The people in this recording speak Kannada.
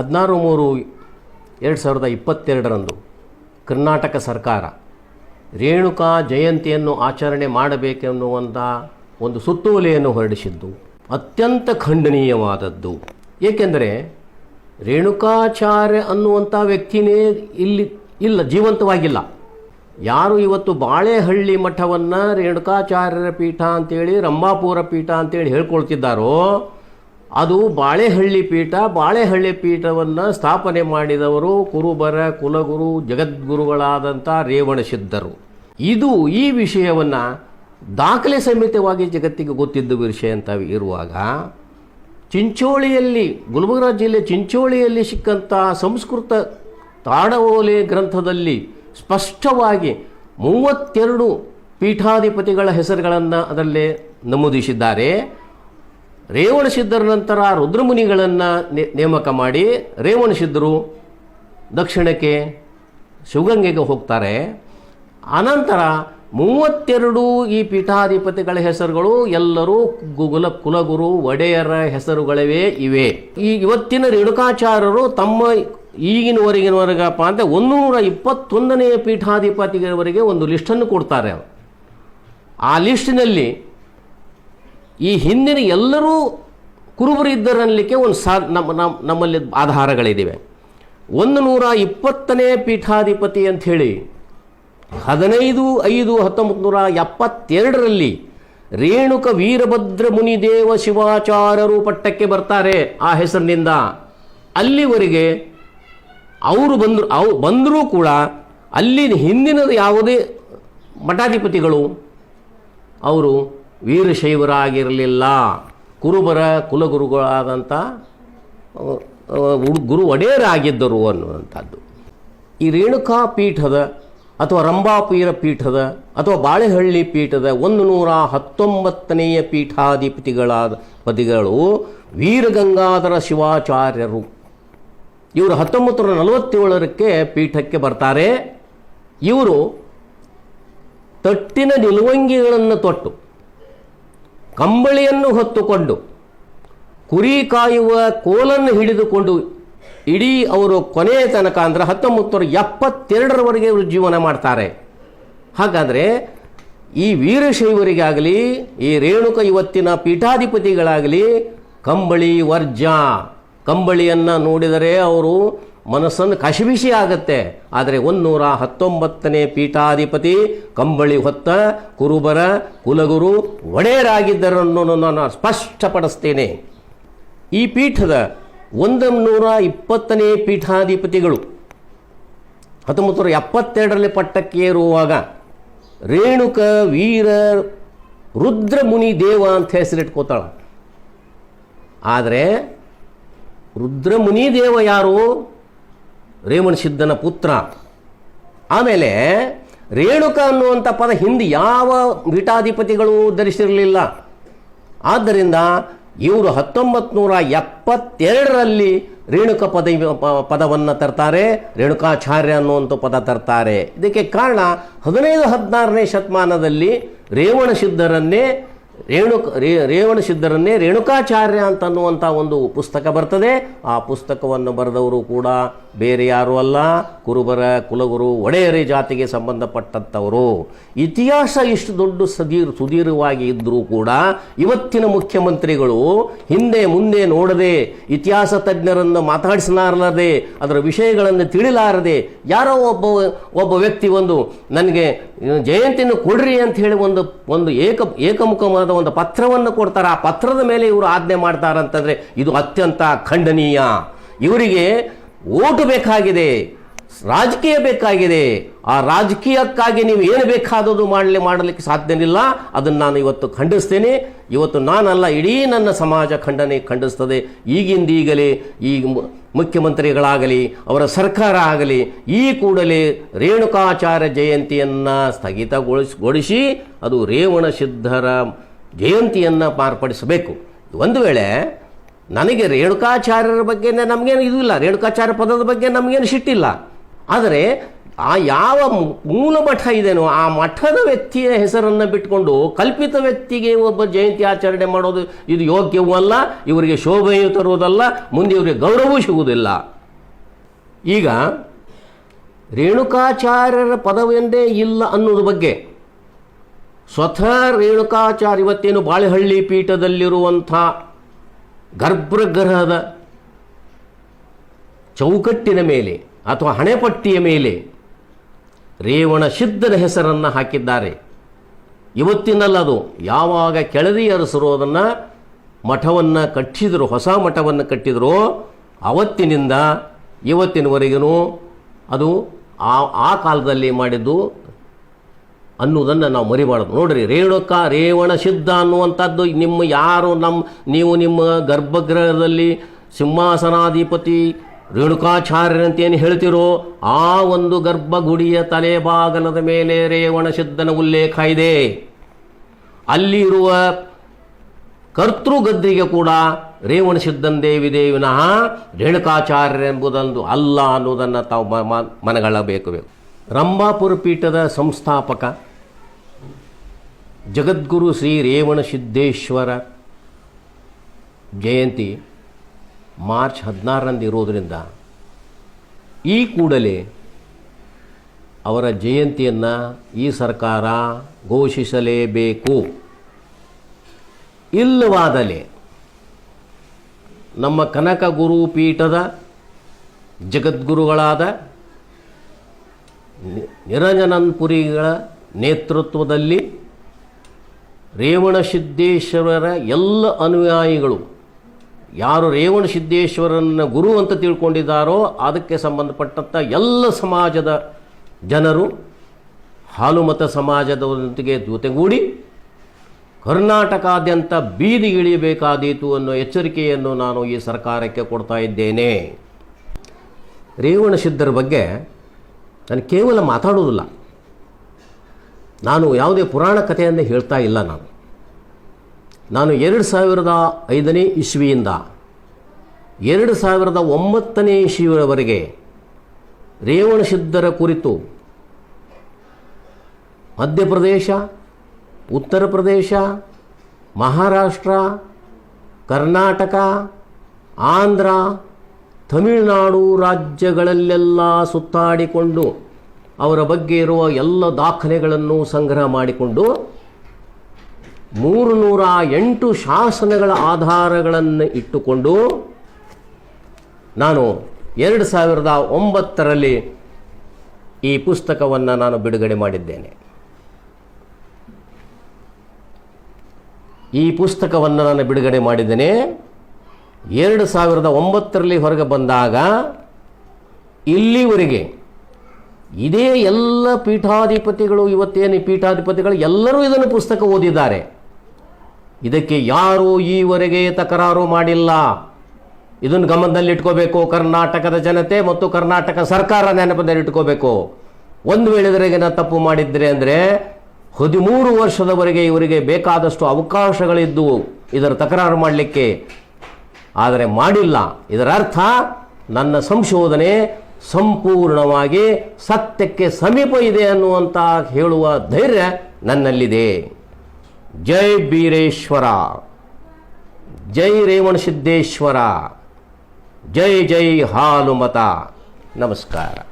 ಹದಿನಾರು ಮೂರು ಎರಡು ಸಾವಿರದ ಇಪ್ಪತ್ತೆರಡರಂದು ಕರ್ನಾಟಕ ಸರ್ಕಾರ ರೇಣುಕಾ ಜಯಂತಿಯನ್ನು ಆಚರಣೆ ಮಾಡಬೇಕೆನ್ನುವಂಥ ಒಂದು ಸುತ್ತೋಲೆಯನ್ನು ಹೊರಡಿಸಿದ್ದು ಅತ್ಯಂತ ಖಂಡನೀಯವಾದದ್ದು. ಏಕೆಂದರೆ ರೇಣುಕಾಚಾರ್ಯ ಅನ್ನುವಂಥ ವ್ಯಕ್ತಿನೇ ಇಲ್ಲಿ ಇಲ್ಲ, ಜೀವಂತವಾಗಿಲ್ಲ. ಯಾರು ಇವತ್ತು ಬಾಳೆಹಳ್ಳಿ ಮಠವನ್ನು ರೇಣುಕಾಚಾರ್ಯರ ಪೀಠ ಅಂತೇಳಿ, ರಂಭಾಪುರ ಪೀಠ ಅಂತೇಳಿ ಹೇಳ್ಕೊಳ್ತಿದ್ದಾರೋ ಅದು ಬಾಳೆಹಳ್ಳಿ ಪೀಠ, ಬಾಳೆಹಳ್ಳಿ ಪೀಠವನ್ನು ಸ್ಥಾಪನೆ ಮಾಡಿದವರು ಕುರುಬರ, ಕುಲಗುರು ಜಗದ್ಗುರುಗಳಾದಂಥ ರೇವಣಸಿದ್ಧರು ಇದು ಈ ವಿಷಯವನ್ನು ದಾಖಲೆ ಸಮೇತವಾಗಿ ಜಗತ್ತಿಗೆ ಗೊತ್ತಿದ್ದ ವಿಷಯ ಅಂತ ಇರುವಾಗ, ಚಿಂಚೋಳಿಯಲ್ಲಿ, ಗುಲ್ಬರ್ಗ ಜಿಲ್ಲೆ ಚಿಂಚೋಳಿಯಲ್ಲಿ ಸಿಕ್ಕಂಥ ಸಂಸ್ಕೃತ ತಾಡವೋಲೆ ಗ್ರಂಥದಲ್ಲಿ ಸ್ಪಷ್ಟವಾಗಿ ಮೂವತ್ತೆರಡು ಪೀಠಾಧಿಪತಿಗಳ ಹೆಸರುಗಳನ್ನು ಅದರಲ್ಲಿ ನಮೂದಿಸಿದ್ದಾರೆ. ರೇವಣಸಿದ್ಧರ ನಂತರ ರುದ್ರಮುನಿಗಳನ್ನು ನೇಮಕ ಮಾಡಿ ರೇವಣಸಿದ್ಧರು ದಕ್ಷಿಣಕ್ಕೆ ಶಿವಗಂಗೆಗೆ ಹೋಗ್ತಾರೆ. ಅನಂತರ ಮೂವತ್ತೆರಡು ಈ ಪೀಠಾಧಿಪತಿಗಳ ಹೆಸರುಗಳು ಎಲ್ಲರೂ ಗುಗುಲ ಕುಲಗುರು ಒಡೆಯರ ಹೆಸರುಗಳವೇ ಇವೆ. ಈ ಇವತ್ತಿನ ರೇಣುಕಾಚಾರ್ಯರು ತಮ್ಮ ಈಗಿನವರೆಗಿನವರೆಗಪ್ಪ ಅಂದರೆ ಒಂದೂರ ಇಪ್ಪತ್ತೊಂದನೆಯ ಪೀಠಾಧಿಪತಿಗಳವರೆಗೆ ಒಂದು ಲಿಸ್ಟನ್ನು ಕೊಡ್ತಾರೆ. ಆ ಲಿಸ್ಟಿನಲ್ಲಿ ಈ ಹಿಂದಿನ ಎಲ್ಲರೂ ಕುರುಬರು ಇದ್ದರನ್ನಲಿಕ್ಕೆ ಒಂದು ಸಾ, ನಮ್ಮ ನಮ್ಮ, ನಮ್ಮಲ್ಲಿ ಆಧಾರಗಳಿವೆ ಒಂದು ನೂರ ಇಪ್ಪತ್ತನೇ ಪೀಠಾಧಿಪತಿ ಅಂಥೇಳಿ ಹದಿನೈದು, ಐದು, ಹತ್ತೊಂಬತ್ತು ನೂರ ಎಪ್ಪತ್ತೆರಡರಲ್ಲಿ ರೇಣುಕ ವೀರಭದ್ರ ಮುನಿದೇವ ಶಿವಾಚಾರ್ಯರು ಪಟ್ಟಕ್ಕೆ ಬರ್ತಾರೆ ಆ ಹೆಸರಿನಿಂದ. ಅಲ್ಲಿವರೆಗೆ ಅವರು ಬಂದರು, ಅವು, ಬಂದರೂ ಕೂಡ ಅಲ್ಲಿ ಹಿಂದಿನ ಯಾವುದೇ ಮಠಾಧಿಪತಿಗಳು, ಅವರು ವೀರಶೈವರಾಗಿರಲಿಲ್ಲ. ಕುರುಬರ ಕುಲಗುರುಗಳಾದಂಥ ಗುರು ಒಡೆಯರಾಗಿದ್ದರು ಅನ್ನುವಂಥದ್ದು. ಈ ರೇಣುಕಾ ಪೀಠದ ಅಥವಾ ರಂಭಾಪೀರ ಪೀಠದ ಅಥವಾ ಬಾಳೆಹಳ್ಳಿ ಪೀಠದ ಒಂದು ನೂರ ಹತ್ತೊಂಬತ್ತನೆಯ ಪೀಠಾಧಿಪತಿಗಳಾದ ಪತಿಗಳು ವೀರಗಂಗಾಧರ ಶಿವಾಚಾರ್ಯರು. ಇವರು ಹತ್ತೊಂಬತ್ತು ನೂರ ನಲವತ್ತೇಳರಕ್ಕೆ ಪೀಠಕ್ಕೆ ಬರ್ತಾರೆ. ಇವರು ತಟ್ಟಿನ ನಿಲುವಂಗಿಗಳನ್ನು ತೊಟ್ಟು ಕಂಬಳಿಯನ್ನು ಹೊತ್ತುಕೊಂಡು ಕುರಿ ಕಾಯುವ ಕೋಲನ್ನು ಹಿಡಿದುಕೊಂಡು ಇಡೀ ಅವರು ಕೊನೆಯ ತನಕ ಅಂದ್ರೆ ಹತ್ತೊಂಬತ್ತು ಎಪ್ಪತ್ತೆರಡರವರೆಗೆ ಇವರು ಜೀವನ ಮಾಡ್ತಾರೆ. ಹಾಗಾದರೆ ಈ ವೀರಶೈವರಿಗಾಗಲಿ, ಈ ರೇಣುಕ ಇವತ್ತಿನ ಪೀಠಾಧಿಪತಿಗಳಾಗಲಿ, ಕಂಬಳಿ ವರ್ಜ, ಕಂಬಳಿಯನ್ನು ನೋಡಿದರೆ ಅವರು ಮನಸ್ಸನ್ನು ಕಸಿಬಿಸಿ ಆಗುತ್ತೆ. ಆದರೆ ಒಂದೂರ ಹತ್ತೊಂಬತ್ತನೇ ಪೀಠಾಧಿಪತಿ ಕಂಬಳಿ ಹೊತ್ತ ಕುರುಬರ, ಕುಲಗುರು, ಒಡೆಯರಾಗಿದ್ದರನ್ನು ನಾನು ಸ್ಪಷ್ಟಪಡಿಸ್ತೇನೆ. ಈ ಪೀಠದ ಒಂದು ಇಪ್ಪತ್ತನೇ ಪೀಠಾಧಿಪತಿಗಳು ಹತ್ತೊಂಬತ್ತು ನೂರ ಎಪ್ಪತ್ತೆರಡರಲ್ಲಿ ಪಟ್ಟಕ್ಕೆ ಏರುವಾಗ ರೇಣುಕ ವೀರ ರುದ್ರಮುನಿ ದೇವ ಅಂತ ಹೆಸರಿಟ್ಕೋತಾಳ. ಆದರೆ ರುದ್ರಮುನಿ ದೇವ ಯಾರು? ರೇವಣ ಸಿದ್ಧನ ಪುತ್ರ. ಆಮೇಲೆ ರೇಣುಕ ಅನ್ನುವಂಥ ಪದ ಹಿಂದೆ ಯಾವ ಪೀಠಾಧಿಪತಿಗಳು ಧರಿಸಿರಲಿಲ್ಲ ಆದ್ದರಿಂದ ಇವರು ಹತ್ತೊಂಬತ್ತು ನೂರ ಎಪ್ಪತ್ತೆರಡರಲ್ಲಿ ರೇಣುಕ ಪದ ಪದವನ್ನು ತರ್ತಾರೆ, ರೇಣುಕಾಚಾರ್ಯ ಅನ್ನುವಂಥ ಪದ ತರ್ತಾರೆ. ಇದಕ್ಕೆ ಕಾರಣ ಹದಿನೈದು ಹದಿನಾರನೇ ಶತಮಾನದಲ್ಲಿ ರೇವಣ ಸಿದ್ಧರನ್ನೇ ರೇಣುಕ ರೇ, ರೇವಣ ಸಿದ್ಧರನ್ನೇ ರೇಣುಕಾಚಾರ್ಯ ಅಂತ ಅನ್ನುವಂಥ ಒಂದು ಪುಸ್ತಕ ಬರ್ತದೆ. ಆ ಪುಸ್ತಕವನ್ನು ಬರೆದವರು ಕೂಡ ಬೇರೆ ಯಾರೂ ಅಲ್ಲ, ಕುರುಬರ, ಕುಲಗುರು, ಒಡೆಯರಿ ಜಾತಿಗೆ ಸಂಬಂಧಪಟ್ಟಂಥವರು. ಇತಿಹಾಸ ಇಷ್ಟು ದೊಡ್ಡ ಸದೀರ್ ಸುದೀರ್ಘವಾಗಿ ಇದ್ದರೂ ಕೂಡ ಇವತ್ತಿನ ಮುಖ್ಯಮಂತ್ರಿಗಳು ಹಿಂದೆ ಮುಂದೆ ನೋಡದೆ, ಇತಿಹಾಸ ತಜ್ಞರನ್ನು ಮಾತಾಡಿಸಲಾರದೆ, ಅದರ ವಿಷಯಗಳನ್ನು ತಿಳಿಲಾರದೆ, ಯಾರೋ ಒಬ್ಬ ಒಬ್ಬ ವ್ಯಕ್ತಿ ಒಂದು ನನಗೆ ಜಯಂತಿಯನ್ನು ಕೊಡ್ರಿ ಅಂತ ಹೇಳಿ ಒಂದು ಒಂದು ಏಕ, ಏಕಮುಖವಾದ ಒಂದು ಪತ್ರವನ್ನು ಕೊಡ್ತಾರೆ. ಆ ಪತ್ರದ ಮೇಲೆ ಇವರು ಆಜ್ಞೆ ಮಾಡ್ತಾರಂತಂದರೆ ಇದು ಅತ್ಯಂತ ಖಂಡನೀಯ. ಇವರಿಗೆ ಓಟು ಬೇಕಾಗಿದೆ. ರಾಜಕೀಯ ಬೇಕಾಗಿದೆ. ಆ ರಾಜಕೀಯಕ್ಕಾಗಿ ನೀವು ಏನು ಬೇಕಾದದ್ದು ಮಾಡಲಿ, ಮಾಡಲಿಕ್ಕೆ ಸಾಧ್ಯನಿಲ್ಲ. ಅದನ್ನು ನಾನು ಇವತ್ತು ಖಂಡಿಸ್ತೇನೆ. ಇವತ್ತು ನಾನಲ್ಲ, ಇಡೀ ನನ್ನ ಸಮಾಜ ಖಂಡನೆ ಖಂಡಿಸ್ತದೆ. ಈಗಿಂದೀಗಲೇ ಈ ಮುಖ್ಯಮಂತ್ರಿಗಳಾಗಲಿ, ಅವರ ಸರ್ಕಾರ ಆಗಲಿ, ಈ ಕೂಡಲೇ ರೇಣುಕಾಚಾರ್ಯ ಜಯಂತಿಯನ್ನು ಸ್ಥಗಿತಗೊಳಿಸಿ ಅದು ರೇವಣ ಸಿದ್ಧರ ಜಯಂತಿಯನ್ನು ಮಾರ್ಪಡಿಸಬೇಕು ಒಂದು ವೇಳೆ ನನಗೆ ರೇಣುಕಾಚಾರ್ಯರ ಬಗ್ಗೆ ನಮಗೇನು ಇದು ಇಲ್ಲ ರೇಣುಕಾಚಾರ್ಯ ಪದದ ಬಗ್ಗೆ ನಮಗೇನು ಸಿಟ್ಟಿಲ್ಲ. ಆದರೆ ಆ ಯಾವ ಮೂಲ ಮಠ ಇದೆನೋ ಆ ಮಠದ ವ್ಯಕ್ತಿಯ ಹೆಸರನ್ನು ಬಿಟ್ಕೊಂಡು ಕಲ್ಪಿತ ವ್ಯಕ್ತಿಗೆ ಒಬ್ಬ ಜಯಂತಿ ಆಚರಣೆ ಮಾಡೋದು ಇದು ಯೋಗ್ಯವೂ ಅಲ್ಲ, ಇವರಿಗೆ ಶೋಭೆಯೂ ತರುವುದಲ್ಲ, ಮುಂದೆ ಇವರಿಗೆ ಗೌರವವೂ ಸಿಗುವುದಿಲ್ಲ. ಈಗ ರೇಣುಕಾಚಾರ್ಯರ ಪದವೆಂದೇ ಇಲ್ಲ ಅನ್ನೋದ್ರ ಬಗ್ಗೆ. ಸ್ವತಃ ರೇಣುಕಾಚಾರ್ಯ ಇವತ್ತೇನು ಬಾಳೆಹಳ್ಳಿ ಪೀಠದಲ್ಲಿರುವಂಥ ಗರ್ಭಗೃಹದ ಚೌಕಟ್ಟಿನ ಮೇಲೆ ಅಥವಾ ಹಣೆಪಟ್ಟಿಯ ಮೇಲೆ ರೇವಣ ಸಿದ್ಧನ ಹೆಸರನ್ನು ಹಾಕಿದ್ದಾರೆ. ಇವತ್ತಿನಲ್ಲದು ಯಾವಾಗ ಕೆಳದಿ ಅರಸರು ಅದನ್ನು ಮಠವನ್ನು ಕಟ್ಟಿದ್ರು, ಹೊಸ ಮಠವನ್ನು ಕಟ್ಟಿದರೋ, ಅವತ್ತಿನಿಂದ ಇವತ್ತಿನವರೆಗೂ ಅದು ಆ ಆ ಕಾಲದಲ್ಲಿ ಮಾಡಿದ್ದು ಅನ್ನುವುದನ್ನು ನಾವು ಮರಿಬಾರ್ದು. ನೋಡ್ರಿ, ರೇಣುಕ, ರೇವಣ ಸಿದ್ಧ ಅನ್ನುವಂಥದ್ದು ನಿಮ್ಮ ಯಾರು ನಮ್ಮ ನೀವು ನಿಮ್ಮ ಗರ್ಭಗೃಹದಲ್ಲಿ ಸಿಂಹಾಸನಾಧಿಪತಿ ರೇಣುಕಾಚಾರ್ಯರಂತ ಏನು ಹೇಳ್ತಿರೋ ಆ ಒಂದು ಗರ್ಭಗುಡಿಯ ತಲೆಬಾಗಲದ ಮೇಲೆ ರೇವಣಸಿದ್ಧನ ಉಲ್ಲೇಖ ಇದೆ. ಅಲ್ಲಿ ಇರುವ ಕರ್ತೃಗದ್ರಿಗೆ ಕೂಡ ರೇವಣ ದೇವಿ ದೇವಿ ರೇಣುಕಾಚಾರ್ಯ ಎಂಬುದೊಂದು ಅಲ್ಲ ಅನ್ನೋದನ್ನು ತಾವು ಮನಗಳಬೇಕು ಬೇಕು ರಂಭಾಪುರ ಪೀಠದ ಸಂಸ್ಥಾಪಕ ಜಗದ್ಗುರು ಶ್ರೀ ರೇವಣ ಸಿದ್ದೇಶ್ವರ ಜಯಂತಿ ಮಾರ್ಚ್ ಹದಿನಾರರಂದು ಇರೋದರಿಂದ ಈ ಕೂಡಲೇ ಅವರ ಜಯಂತಿಯನ್ನು ಈ ಸರ್ಕಾರ ಘೋಷಿಸಲೇಬೇಕು. ಇಲ್ಲವಾದಲ್ಲಿ ನಮ್ಮ ಕನಕ ಗುರು ಪೀಠದ ಜಗದ್ಗುರುಗಳಾದ ನಿರಂಜನನ್ಪುರಿಗಳ ನೇತೃತ್ವದಲ್ಲಿ ರೇವಣಸಿದ್ದೇಶ್ವರರ ಎಲ್ಲ ಅನುಯಾಯಿಗಳು ಯಾರು ರೇವಣ ಸಿದ್ದೇಶ್ವರನ ಗುರು ಅಂತ ತಿಳ್ಕೊಂಡಿದ್ದಾರೋ ಅದಕ್ಕೆ ಸಂಬಂಧಪಟ್ಟಂಥ ಎಲ್ಲ ಸಮಾಜದ ಜನರು, ಹಾಲುಮತ ಸಮಾಜದವರೊಂದಿಗೆ ಜೊತೆಗೂಡಿ ಕರ್ನಾಟಕಾದ್ಯಂತ ಬೀದಿಗಿಳಿಯಬೇಕಾದೀತು ಅನ್ನೋ ಎಚ್ಚರಿಕೆಯನ್ನು ನಾನು ಈ ಸರ್ಕಾರಕ್ಕೆ ಕೊಡ್ತಾ ಇದ್ದೇನೆ. ರೇವಣ ಸಿದ್ಧರ ಬಗ್ಗೆ ನಾನು ಕೇವಲ ಮಾತಾಡೋದಿಲ್ಲ. ನಾನು ಯಾವುದೇ ಪುರಾಣ ಕಥೆಯನ್ನು ಹೇಳ್ತಾ ಇಲ್ಲ ನಾನು. ನಾನು ಎರಡು ಸಾವಿರದ ಐದನೇ ಇಸ್ವಿಯಿಂದ ಎರಡು ಸಾವಿರದ ಒಂಬತ್ತನೇ ಇಸ್ವಿಯವರೆಗೆ ರೇವಣ ಸಿದ್ಧರ ಕುರಿತು ಮಧ್ಯಪ್ರದೇಶ, ಉತ್ತರ ಪ್ರದೇಶ, ಮಹಾರಾಷ್ಟ್ರ, ಕರ್ನಾಟಕ, ಆಂಧ್ರ, ತಮಿಳುನಾಡು ರಾಜ್ಯಗಳಲ್ಲೆಲ್ಲ ಸುತ್ತಾಡಿಕೊಂಡು ಅವರ ಬಗ್ಗೆ ಇರುವ ಎಲ್ಲ ದಾಖಲೆಗಳನ್ನು ಸಂಗ್ರಹ ಮಾಡಿಕೊಂಡು ಮೂರು ನೂರ ಎಂಟು ಶಾಸನಗಳ ಆಧಾರಗಳನ್ನು ಇಟ್ಟುಕೊಂಡು ನಾನು ಎರಡು ಸಾವಿರದ ಒಂಬತ್ತರಲ್ಲಿ ಈ ಪುಸ್ತಕವನ್ನು ನಾನು ಬಿಡುಗಡೆ ಮಾಡಿದ್ದೇನೆ. ಈ ಪುಸ್ತಕವನ್ನು ನಾನು ಬಿಡುಗಡೆ ಮಾಡಿದ್ದೇನೆ. ಎರಡು ಸಾವಿರದ ಒಂಬತ್ತರಲ್ಲಿ ಹೊರಗೆ ಬಂದಾಗ ಇಲ್ಲಿವರೆಗೆ ಇದೇ ಎಲ್ಲ ಪೀಠಾಧಿಪತಿಗಳು, ಇವತ್ತೇನು ಪೀಠಾಧಿಪತಿಗಳು ಎಲ್ಲರೂ ಇದನ್ನು ಪುಸ್ತಕ ಓದಿದ್ದಾರೆ. ಇದಕ್ಕೆ ಯಾರೂ ಈವರೆಗೆ ತಕರಾರು ಮಾಡಿಲ್ಲ. ಇದನ್ನು ಗಮನದಲ್ಲಿಟ್ಕೋಬೇಕು. ಕರ್ನಾಟಕದ ಜನತೆ ಮತ್ತು ಕರ್ನಾಟಕ ಸರ್ಕಾರ ನೆನಪದಲ್ಲಿಟ್ಕೋಬೇಕು ಒಂದು ವೇಳೆ ಇದರಿಗೆ ತಪ್ಪು ಮಾಡಿದ್ರೆ ಅಂದರೆ ಹದಿಮೂರು ವರ್ಷದವರೆಗೆ ಇವರಿಗೆ ಬೇಕಾದಷ್ಟು ಅವಕಾಶಗಳಿದ್ದವು. ಇದರ ತಕರಾರು ಮಾಡಲಿಕ್ಕೆ. ಆದರೆ ಮಾಡಿಲ್ಲ. ಇದರ ಅರ್ಥ ನನ್ನ ಸಂಶೋಧನೆ ಸಂಪೂರ್ಣವಾಗಿ ಸತ್ಯಕ್ಕೆ ಸಮೀಪ ಇದೆ ಅನ್ನುವಂಥ ಹೇಳುವ ಧೈರ್ಯ ನನ್ನಲ್ಲಿದೆ. जय बीरेश्वरा जय रेवण सिद्धेश्वरा जय जय हालुमता। नमस्कार।